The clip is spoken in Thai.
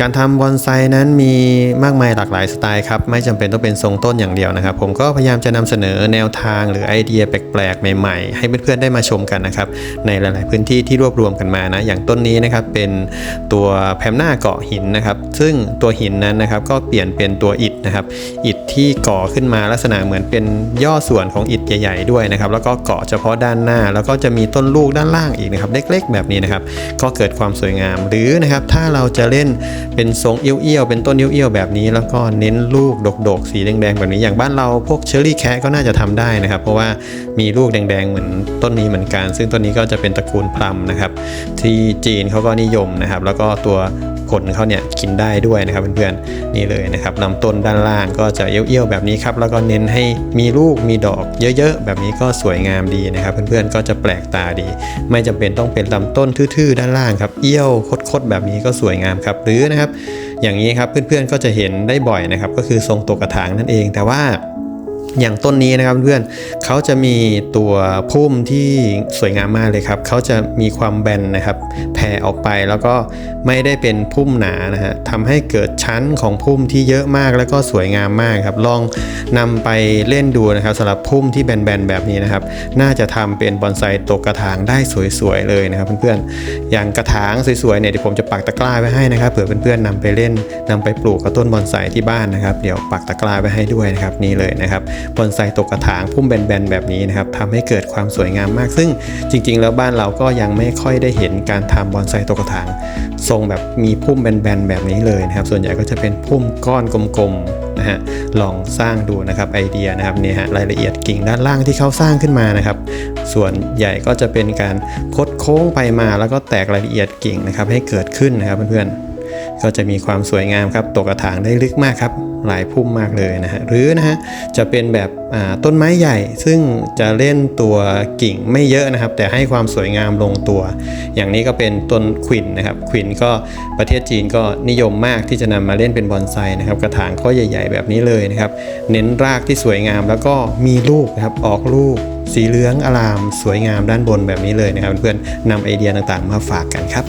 การทำบอนไซนั้นมีมากมายหลากหลายสไตล์ครับ ไม่จำเป็นต้องเป็นทรงต้นอย่างเดียวนะครับ ผมก็พยายามจะนำเสนอแนวทางหรือไอเดียแปลกๆ ใหม่ๆ ให้เพื่อนๆได้มาชมกันนะครับ ในหลายๆพื้นที่ที่รวบรวมกันมานะ อย่างต้นนี้นะครับเป็นตัวแพมหน้าเกาะหินนะครับ ซึ่งตัวหินนั้นนะครับก็เปลี่ยนเป็นตัวอิฐนะครับ อิฐที่ก่อขึ้นมาลักษณะเหมือนเป็นย่อส่วนของอิฐใหญ่ ๆ ด้วยนะครับ แล้วก็เกาะเฉพาะด้านหน้า แล้วก็จะมีต้นลูกด้านล่างอีกนะครับ เล็ก ๆ แบบนี้นะครับ ก็เกิดความสวยงาม หรือนะครับถ้าเราจะเล่น เป็นทรงเอี้ยวๆเป็นต้นเอี้ยวๆแบบนี้แล้วก็เน้นลูกดกๆ สีแดงๆแบบนี้อย่างบ้านเราพวกเชอร์รี่แคะก็น่าจะทำได้นะครับ เพราะว่ามีลูกแดงๆเหมือนต้นนี้เหมือนกัน ซึ่งต้นนี้ก็จะเป็นตระกูลพลัมนะครับ ที่จีนเขาก็นิยมนะครับ แล้วก็ตัว ผลเขาเนี่ยกินได้ด้วยนะครับเพื่อนๆนี่เลยนะครับลำต้นด้านล่างก็จะเอี้ยวๆแบบนี้ครับแล้วก็เน้นให้มีลูกมีดอกเยอะๆ แบบนี้ก็สวยงามดีนะครับ เพื่อนๆก็จะแปลกตาดี ไม่จำเป็นต้องเป็นลำต้นทื่อๆด้านล่างครับเอี้ยวคดๆแบบนี้ก็สวยงามครับหรือนะครับ อย่างนี้ครับเพื่อนๆก็จะเห็นได้บ่อยนะครับก็คือทรงตัวกระถางนั่นเองแต่ว่า อย่างต้นนี้นะครับเพื่อนเขาจะมีตัวพุ่มที่สวยงามมากเลยครับเขาจะมีความแบนนะครับแผ่ออกไปแล้วก็ไม่ได้เป็นพุ่มหนานะฮะทำให้เกิดชั้นของพุ่มที่เยอะมากแล้วก็สวยงามมากครับ ลองนำไปเล่นดูนะครับสำหรับพุ่มที่แบนๆแบบนี้นะครับ น่าจะทำเป็นบอนไซตกกระถางได้สวยๆเลยนะครับเพื่อนๆอย่างกระถางสวยๆเนี่ยเดี๋ยวผมจะปักตะกร้าไว้ให้นะครับเผื่อเพื่อนๆนำไปเล่นนำไปปลูกกับต้นบอนไซที่บ้านนะครับ เดี๋ยวปักตะกร้าไว้ให้ด้วยนะครับนี่เลยนะครับบอนไซตกกระถางพุ่มแบนๆแบบนี้นะครับทำให้เกิดความสวยงามมาก ซึ่งจริง ๆ แล้วบ้านเราก็ยังไม่ค่อยได้เห็นการทำบอนไซตกกระถาง ทรงแบบมีพุ่มแบนๆแบบนี้เลยนะครับ ส่วนใหญ่ก็จะเป็นพุ่มก้อนกลมๆนะฮะลองสร้างดูนะครับไอเดียนะครับเนี่ยฮะรายละเอียดกิ่งด้านล่างที่เขาสร้างขึ้นมานะครับ ส่วนใหญ่ก็จะเป็นการคดโค้งไปมาแล้วก็แตกรายละเอียดกิ่งนะครับให้เกิดขึ้นนะครับเพื่อนๆ ก็จะมีความสวยงามครับตกกระถางได้ลึกมากครับหลายพุ่มมากเลยนะฮะหรือนะฮะจะเป็นแบบต้นไม้ใหญ่ ซึ่งจะเล่นตัวกิ่งไม่เยอะนะครับ แต่ให้ความสวยงามลงตัว อย่างนี้ก็เป็นต้นขวินนะครับขวินก็ประเทศจีนก็นิยมมากที่จะนำมาเล่นเป็นบอนไซนะครับกระถางก็ใหญ่ ๆ แบบนี้เลยนะครับ เน้นรากที่สวยงามแล้วก็มีลูกนะครับออกลูกสีเหลืองอลาม สวยงามด้านบนแบบนี้เลยนะครับ เพื่อนๆนำไอเดียต่างๆมาฝากกันครับ